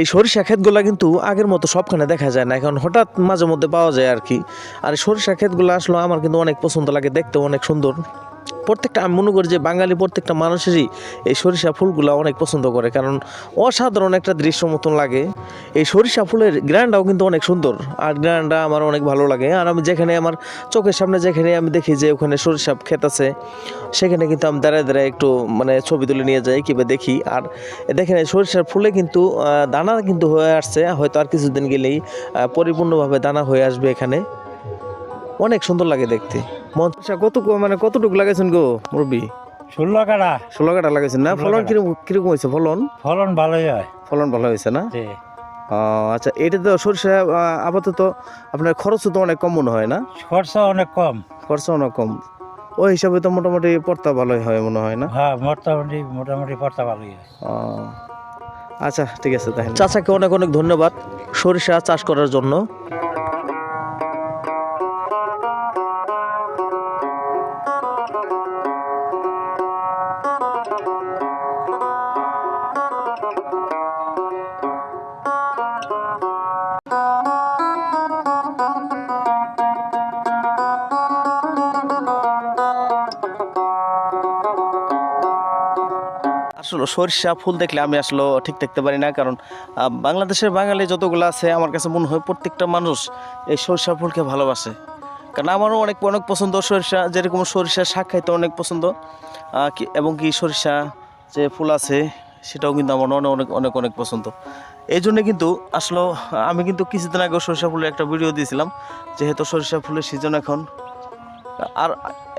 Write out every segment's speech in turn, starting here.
এই সরিষা ক্ষেতগুলো কিন্তু আগের মতো সবখানে দেখা যায় না। এখন হঠাৎ মাঝে মধ্যে পাওয়া যায় আর কি। আর সরিষা ক্ষেতগুলো আসলে আমার কিন্তু অনেক পছন্দ লাগে দেখতে অনেক সুন্দর। প্রত্যেকটা, আমি মনে করি যে বাঙালি প্রত্যেকটা মানুষেরই এই সরিষা ফুলগুলো অনেক পছন্দ করে। কারণ অসাধারণ একটা দৃশ্য মতন লাগে। এই সরিষা ফুলের গ্র্যান্ডটাও কিন্তু অনেক সুন্দর। আর গ্র্যান্ডটা আমার অনেক ভালো লাগে। আর আমি যেখানে আমার চোখের সামনে যেখানে আমি দেখি যে ওখানে সরিষা ক্ষেত আছে, সেখানে কিন্তু আমি দাঁড়ায় দাঁড়ায় একটু মানে ছবি তুলে নিয়ে যাই, কিংবা দেখি। আর দেখেন সরিষার ফুলে কিন্তু দানা কিন্তু হয়ে আসছে। হয়তো আর কিছুদিন গেলেই পরিপূর্ণভাবে দানা হয়ে আসবে এখানে। অনেক সুন্দর লাগে দেখতে। মনসা কত মানে কতটুকু লাগাইছেন গো মুরব্বী? ষোলো কাটা ষোলো কাটা লাগাইছেন না? ফলন কীরকম কীরকম হয়েছে? ফলন? ফলন ভালোই হয়। ফলন ভালো হয়েছে না? আচ্ছা এটা তো সরিষা আপাতত আপনার খরচও তো অনেক কম মনে হয় না? খরচা অনেক কম। খরচা অনেক কম। ওই হিসাবে তো মোটামুটি পড়তা ভালোই হয় মনে হয় না? হ্যাঁ মোটামুটি মোটামুটি পড়তা ভালোই হয়। আচ্ছা ঠিক আছে তাহলে। চাচাকে অনেক অনেক ধন্যবাদ সরিষা চাষ করার জন্য। আসলে সরিষা ফুল দেখলে আমি আসলে ঠিক দেখতে পারি না, কারণ বাংলাদেশের বাঙালি যতগুলো আছে, আমার কাছে মনে হয় প্রত্যেকটা মানুষ এই সরিষা ফুলকে ভালোবাসে। কারণ আমারও অনেক অনেক পছন্দ সরিষা, যেরকম সরিষা শাক খাইতে অনেক পছন্দ। এবং কি সরিষা যে ফুল আছে, সেটাও কিন্তু আমার অনেক অনেক অনেক অনেক পছন্দ। এই জন্য কিন্তু আসলে, আমি কিন্তু কিছুদিন আগে সরিষা ফুলের একটা ভিডিও দিয়েছিলাম, যেহেতু সরিষা ফুলের সিজন এখন। আর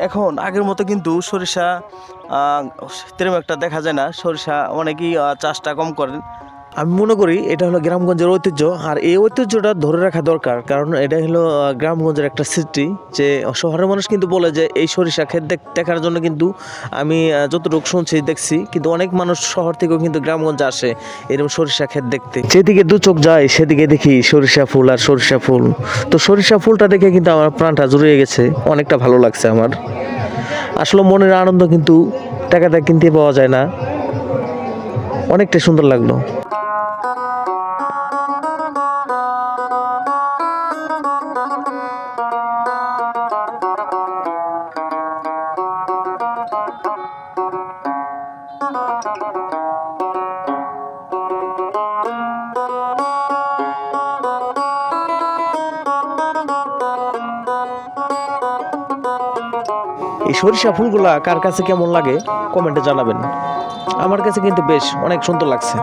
এখন আগের মতো কিন্তু সরিষা তেরম একটা দেখা যায় না। সরিষা অনেকেই চাষটা কম করেন। আমি মনে করি এটা হলো গ্রামগঞ্জের ঐতিহ্য। আর এই ঐতিহ্যটা ধরে রাখা দরকার। কারণ এটা হলো গ্রামগঞ্জের একটা সৃষ্টি যে, শহরের মানুষ কিন্তু বলে যে, এই সরিষা ক্ষেত দেখ- দেখার জন্য কিন্তু আমি যতটুকু শুনছি, দেখছি। কিন্তু অনেক মানুষ শহর থেকেও কিন্তু গ্রামগঞ্জে আসে এরকম সরিষা ক্ষেত দেখতে। যেদিকে দু চোখ যায়, সেদিকে দেখি সরিষা ফুল আর সরিষা ফুল। তো সরিষা ফুলটা দেখে কিন্তু আমার প্রাণটা জুড়িয়ে গেছে। অনেকটা ভালো লাগছে আমার। আসলে মনের আনন্দ কিন্তু টাকাটা কিনতে পাওয়া যায় না। অনেকটা সুন্দর লাগল। এই সরিষা ফুলগুলা কার কাছে কেমন লাগে কমেন্টে জানাবেন। আমার কাছে কিন্তু বেশ অনেক সুন্দর লাগছে।